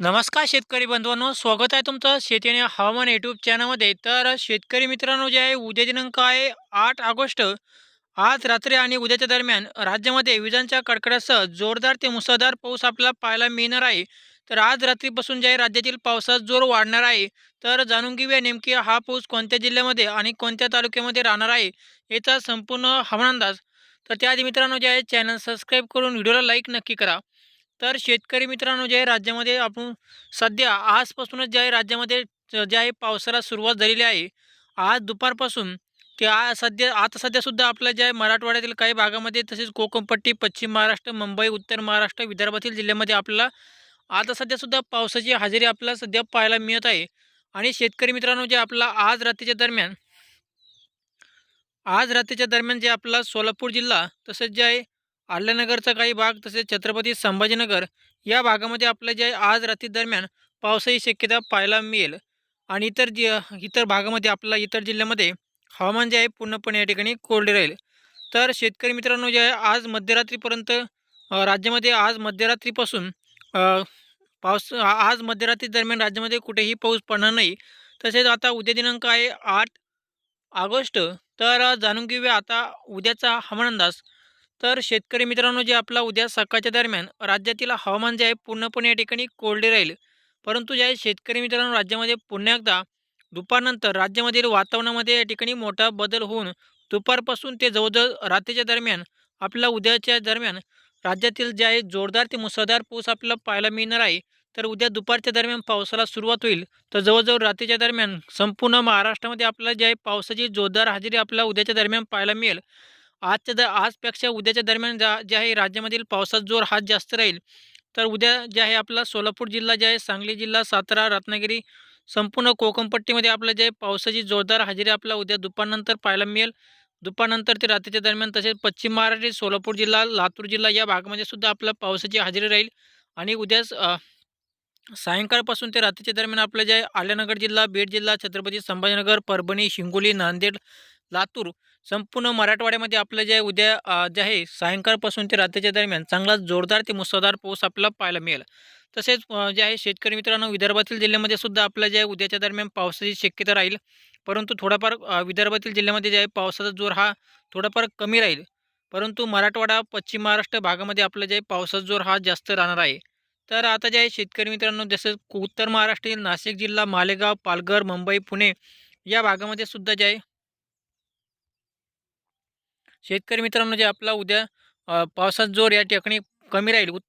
नमस्कार शेतकरी बंधवांनो स्वागत आहे तुमचं शेती आणि हवामान यूट्यूब चॅनलमध्ये तर शेतकरी मित्रांनो जे आहे उद्या दिनांक आहे आठ ऑगस्ट. आज रात्री आणि उद्याच्या दरम्यान राज्यामध्ये विजांच्या कडकडासह जोरदार ते मुसळधार पाऊस आपल्याला पाहायला मिळणार आहे. तर आज रात्रीपासून जे आहे राज्यातील पावसात जोर वाढणार आहे. तर जाणून घेऊया नेमकी हा पाऊस कोणत्या जिल्ह्यामध्ये आणि कोणत्या तालुक्यामध्ये राहणार आहे याचा संपूर्ण हवामान अंदाज. तर त्याआधी मित्रांनो जे आहे चॅनल सबस्क्राईब करून व्हिडिओला लाईक नक्की करा. तर शेतकरी मित्रांनो जे आहे राज्यामध्ये आपण सध्या आजपासूनच जे आहे राज्यामध्ये जे आहे पावसाला सुरुवात झालेली आहे. आज दुपारपासून ते आ सध्या आता सध्यासुद्धा आपल्या ज्या मराठवाड्यातील काही भागामध्ये तसेच कोकणपट्टी पश्चिम महाराष्ट्र मुंबई उत्तर महाराष्ट्र विदर्भातील जिल्ह्यामध्ये आपल्याला आता सध्यासुद्धा पावसाची हजेरी आपल्याला सध्या पाहायला मिळत आहे. आणि शेतकरी मित्रांनो जे आपला आज रात्रीच्या दरम्यान आज रात्रीच्या दरम्यान जे आपला सोलापूर जिल्हा तसेच जे आहे आल्यानगरचा काही भाग तसेच छत्रपती संभाजीनगर या भागामध्ये आपल्या जे आहे आज रात्री दरम्यान पावसाची शक्यता पाहायला मिळेल. आणि इतर जि इतर भागामध्ये आपला इतर जिल्ह्यामध्ये हवामान जे आहे पूर्णपणे या ठिकाणी कोरडे राहील. तर शेतकरी मित्रांनो जे आहे आज मध्यरात्रीपर्यंत राज्यामध्ये आज मध्यरात्रीपासून पाऊस आज मध्यरात्री दरम्यान राज्यामध्ये कुठेही पाऊस पडणार नाही. तसेच आता उद्या दिनांक आहे आठ ऑगस्ट. तर जाणून घेऊया आता उद्याचा हवामान अंदाज. तर शेतकरी मित्रांनो जे आपला उद्या सकाळच्या दरम्यान राज्यातील हवामान जे आहे पूर्णपणे या ठिकाणी कोरडे राहील. परंतु जे आहे शेतकरी मित्रांनो राज्यामध्ये पुन्हा एकदा दुपारनंतर राज्यामधील वातावरणामध्ये या ठिकाणी मोठा बदल होऊन दुपारपासून ते जवळजवळ रात्रीच्या दरम्यान आपल्या उद्याच्या दरम्यान राज्यातील जे आहे जोरदार ते मुसळधार पाऊस आपल्याला पाहायला मिळणार आहे. तर उद्या दुपारच्या दरम्यान पावसाला सुरुवात होईल. तर जवळजवळ रात्रीच्या दरम्यान संपूर्ण महाराष्ट्रामध्ये आपल्याला जे आहे पावसाची जोरदार हजेरी आपल्याला उद्याच्या दरम्यान पाहायला मिळेल. आजच्या द आजपेक्षा उद्याच्या दरम्यान जा जे आहे राज्यामधील पावसाचा जोर हा जास्त राहील. तर उद्या जे आहे आपला सोलापूर जिल्हा जे आहे सांगली जिल्हा सातारा रत्नागिरी संपूर्ण कोकणपट्टीमध्ये आपलं जे आहे पावसाची जोरदार हजेरी आपला उद्या दुपारनंतर पाहायला मिळेल. दुपारनंतर ते रात्रीच्या दरम्यान तसेच पश्चिम महाराष्ट्र सोलापूर जिल्हा लातूर जिल्हा या भागामध्ये सुद्धा आपल्या पावसाची हजेरी राहील. आणि उद्या सायंकाळपासून ते रात्रीच्या दरम्यान आपलं जे आल्यानगर जिल्हा बीड जिल्हा छत्रपती संभाजीनगर परभणी हिंगोली नांदेड लातूर संपूर्ण मराठवाड्यामध्ये आपलं जे उद्या जे आहे सायंकाळपासून ते रात्रीच्या दरम्यान चांगला जोरदार ते मुसळधार पाऊस आपल्याला पाहायला मिळेल. तसेच जे आहे शेतकरी मित्रांनो विदर्भातील जिल्ह्यामध्ये सुद्धा आपलं जे उद्याच्या दरम्यान पावसाची शक्यता राहील. परंतु थोडाफार विदर्भातील जिल्ह्यामध्ये जे आहे पावसाचा जोर हा थोडाफार कमी राहील. परंतु मराठवाडा पश्चिम महाराष्ट्र भागामध्ये आपलं जे आहे पावसाचा जोर हा जास्त राहणार आहे. तर आता जे आहे शेतकरी मित्रांनो जसं उत्तर महाराष्ट्रातील नाशिक जिल्हा मालेगाव पालघर मुंबई पुणे या भागामध्ये सुद्धा जे आहे शेतकरी मित्रांनो जे आपला उद्या पावसात पावसाचा जोर या ठिकाणी कमी राहील